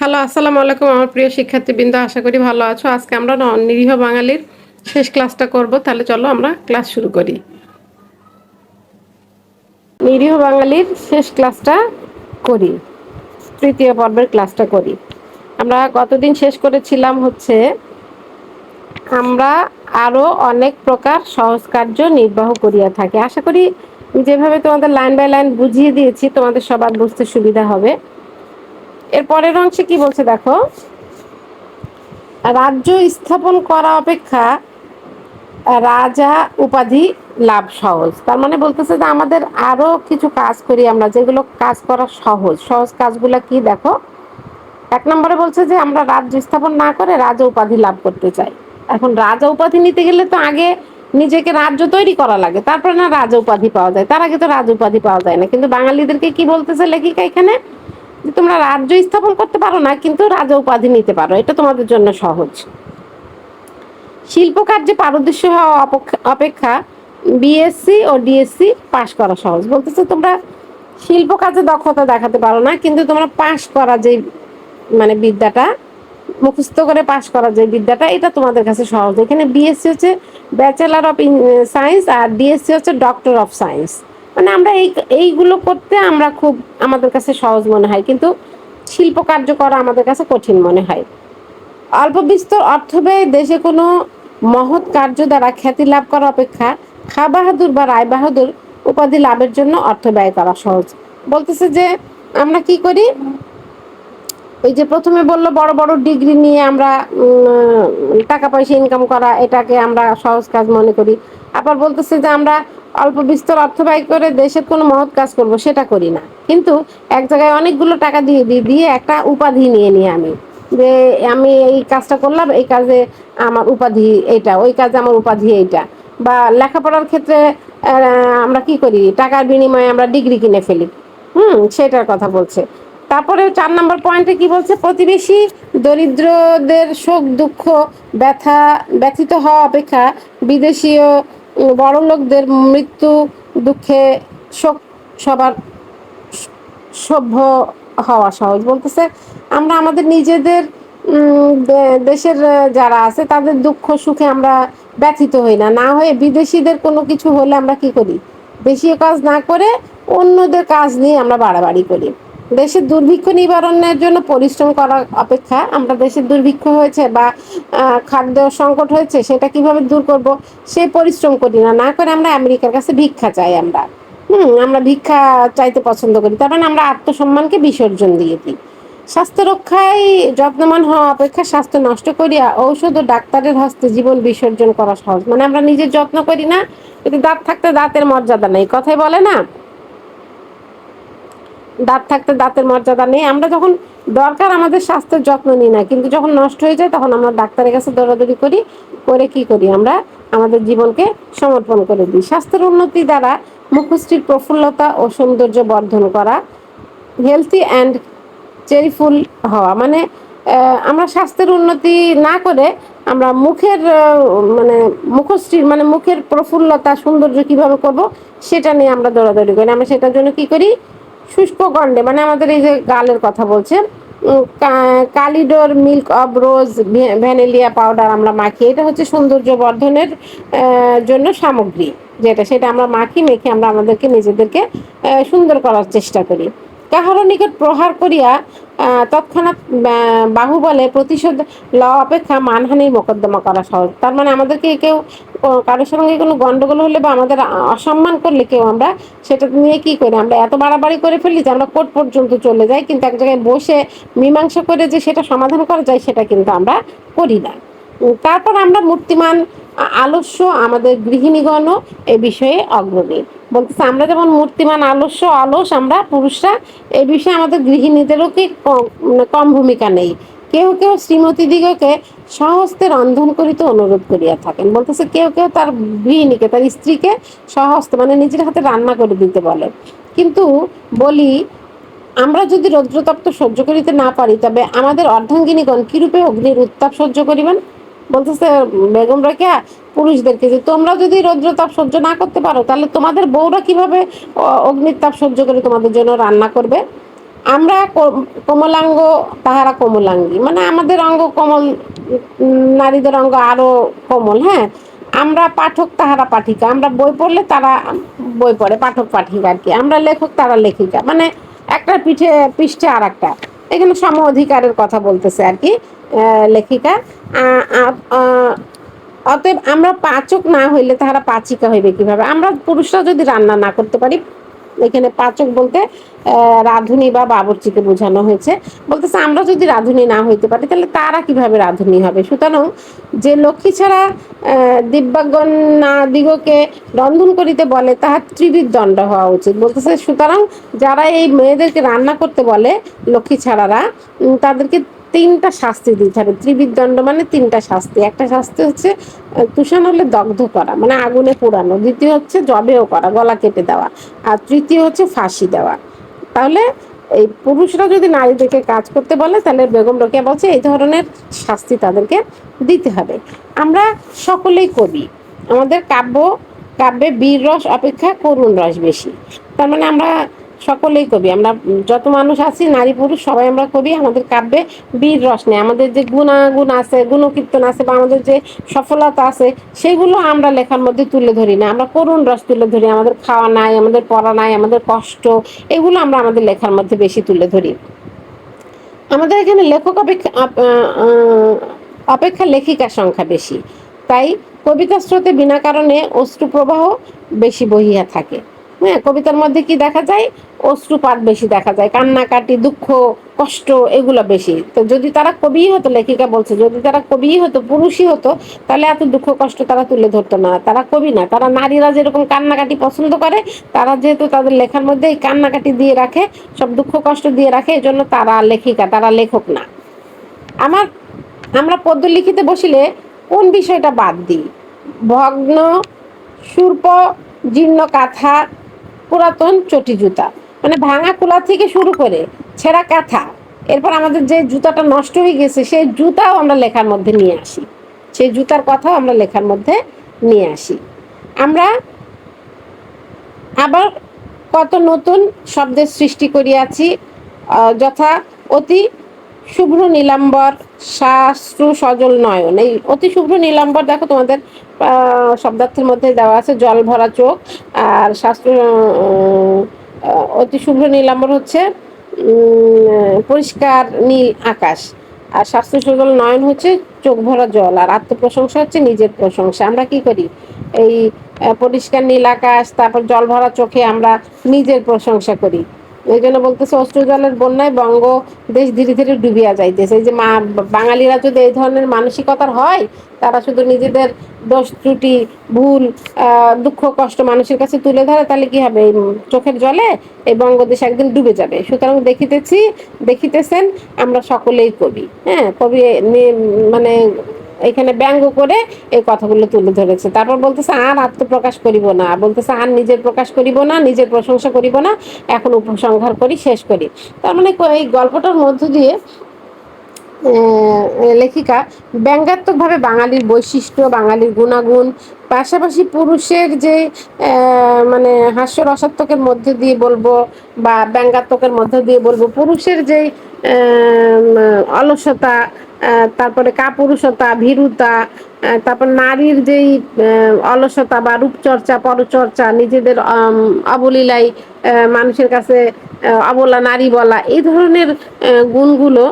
Hello, আসসালামু আলাইকুম আমার প্রিয় শিক্ষার্থীবৃন্দ, আশা করি ভালো আছো। আজকে আমরা নিরীহ বাঙালির শেষ ক্লাসটা করব। তাহলে চলো আমরা ক্লাস শুরু করি। নিরীহ বাঙালির শেষ ক্লাসটা করি, তৃতীয় পর্বের ক্লাসটা করি। আমরা গতদিন শেষ করেছিলাম হচ্ছে, আমরা আরও অনেক প্রকার সহজ কার্য নির্বাহ করিয়া থাকি। আশা করি যেভাবে তোমাদের লাইন বাই লাইন বুঝিয়ে দিয়েছি, তোমাদের সবার বুঝতে সুবিধা হবে। এর পরের অংশে কি বলছে দেখো? রাজ্য স্থাপন করা অপেক্ষা রাজা উপাধি লাভ সহজ। তার মানে বলতেছে যে আমাদের আরও কিছু কাজ করি আমরা, যেগুলো কাজ করা সহজ। সহজ কাজগুলো কি দেখো? এক নম্বরে বলছে যে আমরা রাজ্য স্থাপন না করে রাজা উপাধি লাভ করতে চাই। এখন রাজা উপাধি নিতে গেলে তো আগে নিজেকে রাজ্য তৈরি করা লাগে। তারপরে না রাজা উপাধি পাওয়া যায়। তার আগে তো রাজ উপাধি পাওয়া যায় না। কিন্তু বাঙালিদেরকে কি বলতেছে লেখিকা এখানে? তোমরা রাজ্য স্থাপন করতে পারো না, কিন্তু রাজা উপাধি নিতে পারো। এটা তোমাদের জন্য সহজ। শিল্প কার্যে পারদর্শী হওয়া অপেক্ষা বিএসসি ও ডিএসসি পাশ করা সহজ। বলতেছে তোমরা শিল্প কাজে দক্ষতা দেখাতে পারো না, কিন্তু তোমরা পাশ করা যে মানে বিদ্যাটা, মুখস্থ করে পাশ করা যে বিদ্যাটা, এটা তোমাদের কাছে সহজ। এখানে বিএসসি হচ্ছে ব্যাচেলার অফ সায়েন্স আর ডিএসসি হচ্ছে ডক্টর অফ সায়েন্স মানে আমরা এই, এইগুলো করতে আমরা খুব আমাদের কাছে সহজ মনে হয়। কিন্তু শিল্প কার্য করা আমাদের কাছে কঠিন মনে হয়। অল্প বিস্তর অর্থ ব্যয় দেশে কোনো মহৎ কার্য দ্বারা খ্যাতি লাভ করা অপেক্ষা খা বাহাদুর বা রায় বাহাদুর উপাধি লাভের জন্য অর্থ ব্যয় করা সহজ। বলতেছে যে, আমরা কি করি? ওই যে প্রথমে বলল বড় বড় ডিগ্রি নিয়ে আমরা টাকা পয়সা ইনকাম করা, এটাকে আমরা সহজ কাজ মনে করি। আবার বলতেছে যে আমরা অল্প বিস্তর অর্থ ব্যয় করে দেশের কোনো মহৎ কাজ করব সেটা করি না। কিন্তু এক জায়গায় অনেকগুলো টাকা দিয়ে দিয়ে দিয়ে একটা উপাধি নিয়ে নিই আমি। যে আমি এই কাজটা করলাম, এই কাজে আমার উপাধি এইটা, ওই কাজে আমার উপাধি এইটা। বা লেখাপড়ার ক্ষেত্রে আমরা কি করি? টাকার বিনিময়ে আমরা ডিগ্রি কিনে ফেলি। হুম, সেটার কথা বলছে। তারপরে চার নম্বর পয়েন্টে কি বলছে? প্রতিবেশী দরিদ্রদের শোক দুঃখ ব্যথা, ব্যথিত হওয়া অপেক্ষা বিদেশীয় বড় লোকদের মৃত্যু দুঃখে শোক, সবার সভ্য হওয়া সহজ। বলতেছে, আমরা আমাদের নিজেদের দেশের যারা আছে, তাদের দুঃখ সুখে আমরা ব্যথিত হই না। না হয়ে বিদেশিদের কোনো কিছু হলে আমরা কি করি? দেশীয় কাজ না করে অন্যদের কাজ নিয়ে আমরা বাড়াবাড়ি করি। দেশের দুর্ভিক্ষ নিবারণের জন্য পরিশ্রম করা অপেক্ষা আমরা দেশের দুর্ভিক্ষ হয়েছে বা খাদ্য সংকট হয়েছে, সেটা কীভাবে দূর করব, সে পরিশ্রম করি না। না করে আমরা আমেরিকার কাছে ভিক্ষা চাই আমরা। হুম, আমরা ভিক্ষা চাইতে পছন্দ করি। তার মানে আমরা আত্মসম্মানকে বিসর্জন দিয়ে দিই। স্বাস্থ্য রক্ষায় যত্নবান হওয়া অপেক্ষা স্বাস্থ্য নষ্ট করিয়া ঔষধ ও ডাক্তারের হস্তে জীবন বিসর্জন করা সহজ। মানে আমরা নিজের যত্ন করি না কিন্তু দাঁত থাকতে দাঁতের মর্যাদা নেই। কথাই বলে না দাঁত থাকতে দাঁতের মর্যাদা নেই। আমরা যখন দরকার আমাদের স্বাস্থ্যের যত্ন নিই না, কিন্তু যখন নষ্ট হয়ে যায় তখন আমরা ডাক্তারের কাছে দৌড়াদৌড়ি করি, করে কি করি আমরা? আমাদের জীবনকে সমর্পণ করে দিই। স্বাস্থ্যের উন্নতি দ্বারা মুখশ্রীর প্রফুল্লতা ও সৌন্দর্য বর্ধন করা হেলথি অ্যান্ড চেরিফুল হওয়া। মানে আমরা স্বাস্থ্যের উন্নতি না করে আমরা মুখের মানে মুখশ্রী মানে মুখের প্রফুল্লতা, সৌন্দর্য কীভাবে করব সেটা নিয়ে আমরা দৌড়াদৌড়ি করি। আমরা সেটার জন্য কি করি? শুষ্ক গন্ডে মানে আমাদের এই যে গালের কথা বলছে কালিডোর, milk of rose Vinolia powder আমরা মাখি এটা হচ্ছে সৌন্দর্য বর্ধনের জন্য সামগ্রী। যেটা সেটা আমরা মাখি মেখে আমরা আমাদেরকে নিজেদেরকে সুন্দর করার চেষ্টা করি। কাহারও নিকট প্রহার করিয়া তৎক্ষণাৎ বাহুবলে প্রতিশোধ লওয়া অপেক্ষা মানহানির মোকদ্দমা করা সহজ। তার মানে আমাদেরকে কেউ কারোর সঙ্গে কোনো গন্ডগোল হলে বা আমাদের অসম্মান করলে কেউ আমরা সেটা নিয়ে কি করি? আমরা এত বাড়াবাড়ি করে ফেলি যে আমরা কোর্ট পর্যন্ত চলে যাই, কিন্তু এক জায়গায় বসে মীমাংসা করে যে সেটা সমাধান করা যায়, সেটা কিন্তু আমরা করি না। তারপর আমরা মূর্তিমান আলস্য আমাদের গৃহিণীগণও এ বিষয়ে অগ্রণী। বলতেছে, আমরা যেমন মূর্তিমান, আলস্য, অলস, আমরা পুরুষরা এ বিষয়ে আমাদের গৃহিণীদেরও কি ক- মানে কম ভূমিকা নেই। কেউ কেউ শ্রীমতীদিগকে স্বহস্তে রন্ধন করিতে অনুরোধ করিয়া থাকেন। বলতেছে, কেউ কেউ তার গৃহিণীকে, তার স্ত্রীকে স্বহস্তে মানে নিজের হাতে রান্না করে দিতে বলে। কিন্তু বলি, আমরা যদি রৌদ্রতপ্ত সহ্য করিতে না পারি, তবে আমাদের অর্ধাঙ্গিনীগণ কিরূপে অগ্নির উত্তাপ সহ্য করিবেন? বলতেছে, বেগম রেখা পুরুষদেরকে যে তোমরা যদি রৌদ্রতাপ সহ্য না করতে পারো, তাহলে তোমাদের বউরা কীভাবে অগ্নির তাপ সহ্য করে তোমাদের জন্য রান্না করবে? আমরা কোমলাঙ্গ, তাহারা কোমলাঙ্গী। মানে আমাদের অঙ্গ কোমল, নারীদের অঙ্গ আরও কোমল হ্যাঁ? আমরা পাঠক, তাহারা পাঠিকা। আমরা বই পড়লে তারা বই পড়ে, পাঠক, পাঠিকা আর কি। আমরা লেখক, তারা লেখিকা। মানে একটা পিঠে, পৃষ্ঠে আর একটা এখানে সম অধিকারের কথা বলতেছে আর কি লেখিকা। অতএব আমরা পাচক না হইলে তাহারা পাচিকা হইবে কীভাবে? আমরা পুরুষরা যদি রান্না না করতে পারি এখানে পাচক বলতে রাঁধুনি বা বাবরচিকে বোঝানো হয়েছে। বলতেছে, আমরা যদি রাঁধুনি না হইতে পারি, তাহলে তারা কীভাবে রাঁধুনি হবে? সুতরাং যে লক্ষ্মী ছাড়া দিব্যাগণ না দিগকে রন্ধন করিতে বলে, তাহার ত্রিবিধ দণ্ড হওয়া উচিত। বলতেছে, সুতরাং যারা এই মেয়েদেরকে রান্না করতে বলে, লক্ষ্মী ছাড়ারা তাদেরকে তিনটা শাস্তি দিতে হবে ত্রিবিধ দণ্ড মানে তিনটা শাস্তি। একটা শাস্তি হচ্ছে তুষান হলে দগ্ধ করা মানে আগুনে পোড়ানো। দ্বিতীয় হচ্ছে জবেও করা, গলা কেটে দেওয়া। আর তৃতীয় হচ্ছে ফাঁসি দেওয়া। তাহলে এই পুরুষরা যদি নারীদেরকে কাজ করতে বলে, তাহলে বেগম রোকেয়া বলছে, এই ধরনের শাস্তি তাদেরকে দিতে হবে। আমরা সকলেই কবি আমাদের কাব্য, কাব্যে বীর রস অপেক্ষা করুণ রস বেশি। তার মানে আমরা সকলেই কবি। আমরা যত মানুষ আছি, নারী, পুরুষ, সবাই আমরা কবি। আমাদের কাব্যে বীর রস নেই। আমাদের যে গুণাগুণ আছে, গুণকীর্তন আছে বা আমাদের যে সফলতা আছে, সেগুলো আমরা লেখার মধ্যে তুলে ধরি না। আমরা করুণ রস তুলে ধরি। আমাদের খাওয়া নাই, আমাদের পড়া নাই, আমাদের কষ্ট, এগুলো আমরা আমাদের লেখার মধ্যে বেশি তুলে ধরি। আমাদের এখানে লেখক অপেক্ষা অপেক্ষা লেখিকার সংখ্যা বেশি। তাই কবিতা স্রোতে বিনা কারণে অশ্রুপ্রবাহ বেশি বহিয়া থাকে। হ্যাঁ কবিতার মধ্যে কি দেখা যায়? অশ্রুপাত বেশি দেখা যায়, কান্নাকাটি, দুঃখ, কষ্ট, এগুলো বেশি। তো যদি তারা কবি হতো, লেখিকা বলছে, যদি তারা কবি হতো, পুরুষই হতো, তাহলে এত দুঃখ, কষ্ট তারা তুলে ধরতো না। তারা কবি না, তারা নারীরা যেরকম কান্নাকাটি পছন্দ করে, তারা যেহেতু তাদের লেখার মধ্যে এই কান্নাকাটি দিয়ে রাখে, সব দুঃখ, কষ্ট দিয়ে রাখে এই জন্য তারা লেখিকা, তারা লেখক না। আমার, আমরা পদ্য লিখিতে বসিলে কোন বিষয়টা বাদ দিই? ভগ্ন, সূর্প, জীর্ণ, কাঁথা পুরাতন চটি জুতা। মানে ভাঙা কুলা থেকে শুরু করে ছেঁড়া কাঁথা। এরপর আমাদের যে জুতাটা নষ্ট হয়ে গেছে, সেই জুতাও আমরা লেখার মধ্যে নিয়ে আসি। সেই জুতার কথাও আমরা লেখার মধ্যে নিয়ে আসি। আমরা আবার কত নতুন শব্দের সৃষ্টি করিয়াছি যথা অতি শুভ্র নীলাম্বর শাস্ত্র সজল নয়ন। এই অতি শুভ্র নীলাম্বর, দেখো তোমাদের শব্দার্থের মধ্যে দেওয়া আছে, জল ভরা চোখ। আর শাস্ত্র অতি শুভ্র নীলাম্বর হচ্ছে পরিষ্কার নীল আকাশ। আর স্বাস্থ্য সজল নয়ন হচ্ছে চোখ ভরা জল, আর আত্মপ্রশংসা হচ্ছে নিজের প্রশংসা। আমরা কি করি? এই পরিষ্কার নীল আকাশ, তারপর জল ভরা চোখে আমরা নিজের প্রশংসা করি। এই জন্য বলতেছে অস্ত্র জলের বন্যায় বঙ্গ দেশ ধীরে ধীরে ডুবিয়া যাইতেছে। এই যে মা, বাঙালিরা যদি এই ধরনের মানসিকতার হয়, তারা শুধু নিজেদের দোষ, ত্রুটি, ভুল দুঃখ, কষ্ট মানুষের কাছে তুলে ধরে, তাহলে কি হবে? চোখের জলে এই বঙ্গদেশ একদিন ডুবে যাবে। সুতরাং দেখিতেছি, দেখিতেছেন, আমরা সকলেই কবি। হ্যাঁ কবি মানে এখানে ব্যঙ্গ করে এই কথাগুলো তুলে ধরেছে। তারপর বলতেছে, আর আত্মপ্রকাশ করিব না। বলতেছে, আর নিজের প্রকাশ করিব না, নিজের প্রশংসা করিব না। এখন উপসংহার করি, শেষ করি। তার মানে এই গল্পটার মধ্য দিয়ে লেখিকা ব্যঙ্গাত্মকভাবে বাঙালির বৈশিষ্ট্য, বাঙালির গুণাগুণ, পাশাপাশি পুরুষের যে মানে হাস্য রসাত্মকের মধ্যে দিয়ে বলব বা ব্যঙ্গাত্মকের মধ্যে দিয়ে বলব, পুরুষের যে অলসতা তারপরে কাপুরুষতা, ভীরুতা তারপর নারীর যেই অলসতা বা রূপচর্চা, পরচর্চা, নিজেদের অবলীলায় মানুষের কাছে অবলা নারী বলা, এই ধরনের গুণগুলো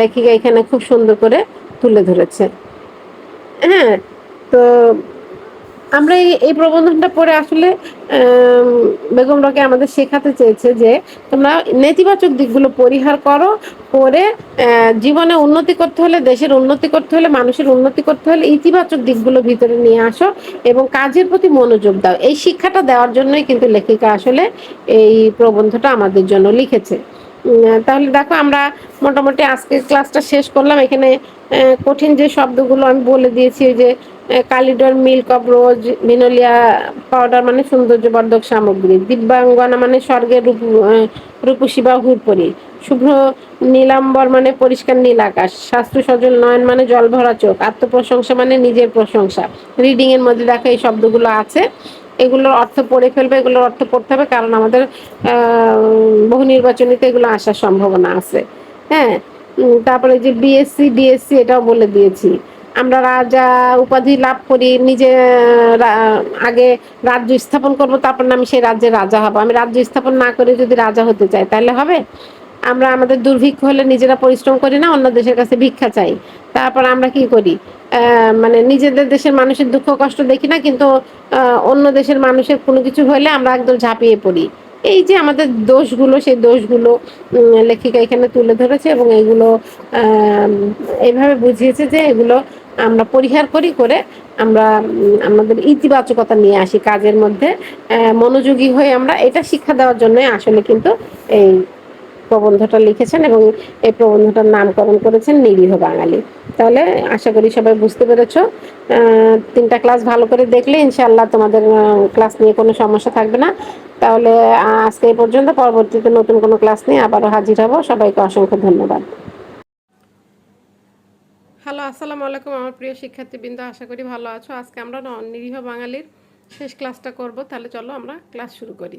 লেখিকা এখানে খুব সুন্দর করে তুলে ধরেছে। হ্যাঁ তো আমরা এই প্রবন্ধনটা পড়ে আসলে বেগম রকে আমাদের শেখাতে চেয়েছে যে, তোমরা নেতিবাচক দিকগুলো পরিহার করো, করে জীবনে উন্নতি করতে হলে, দেশের উন্নতি করতে হলে, মানুষের উন্নতি করতে হলে ইতিবাচক দিকগুলো ভিতরে নিয়ে আসো এবং কাজের প্রতি মনোযোগ দাও। এই শিক্ষাটা দেওয়ার জন্যই কিন্তু লেখিকা আসলে এই প্রবন্ধটা আমাদের জন্য লিখেছে। তাহলে দেখো, আমরা মোটামুটি আজকে ক্লাসটা শেষ করলাম। এখানে কঠিন যে শব্দগুলো আমি বলে দিয়েছি, যে কালিডর, milk of rose, Vinolia powder মানে সৌন্দর্যবর্ধক সামগ্রী। দিব্যাঙ্গনা মানে স্বর্গের রূপ রূপসী বা হুরপরি। শুভ্র নীলাম্বর মানে পরিষ্কার নীল আকাশ। শাস্ত্র সজল নয়ন মানে জল ভরা চোখ। আত্মপ্রশংসা মানে নিজের প্রশংসা। রিডিং এর মধ্যে দেখো এই শব্দগুলো আছে। এগুলোর অর্থ পড়ে ফেলবে, এগুলোর অর্থ পড়তে হবে, কারণ আমাদের বহু নির্বাচনীতে এগুলো আসার সম্ভাবনা আছে। হ্যাঁ? তারপরে যে বিএসসি ডিএসসি এটাও বলে দিয়েছি। আমরা রাজা উপাধি লাভ করি, নিজে আগে রাজ্য স্থাপন করব, তারপর আমি সেই রাজ্যের রাজা হব। আমি রাজ্য স্থাপন না করে যদি রাজা হতে চাই, তাহলে হবে? আমরা আমাদের দুর্ভিক্ষ হলে নিজেরা পরিশ্রম করি না, অন্য দেশের কাছে ভিক্ষা চাই। তারপর আমরা কি করি? মানে নিজেদের দেশের মানুষের দুঃখ কষ্ট দেখি না, কিন্তু অন্য দেশের মানুষের কোনো কিছু হলে আমরা একদম ঝাঁপিয়ে পড়ি। এই যে আমাদের দোষগুলো, সেই দোষগুলো লেখিকা এখানে তুলে ধরেছে এবং এগুলো এইভাবে বুঝিয়েছে যে এগুলো আমরা পরিহার করি করে আমরা আমাদের ইতিবাচকতা নিয়ে আসি কাজের মধ্যে। মনোযোগী হয়ে আমরা এটা শিক্ষা দেওয়ার জন্য আসলে কিন্তু এই প্রবন্ধটা লিখেছেন এবং এই প্রবন্ধটার নামকরণ করেছেন নিরীহ বাঙালি। তাহলে আশা করি সবাই বুঝতে পেরেছ। তিনটা ক্লাস ভালো করে দেখলে ইনশাল্লাহ তোমাদের ক্লাস নিয়ে কোনো সমস্যা থাকবে না। তাহলে আজকে এই পর্যন্ত। পরবর্তীতে নতুন কোনো ক্লাস নিয়ে আবারও হাজির হব। সবাইকে অসংখ্য ধন্যবাদ। হ্যালো, আসসালামু আলাইকুম আমার প্রিয় শিক্ষার্থীবৃন্দ, আশা করি ভালো আছো। আজকে আমরা নিরীহ বাঙালির শেষ ক্লাসটা করব। তাহলে চলো আমরা ক্লাস শুরু করি।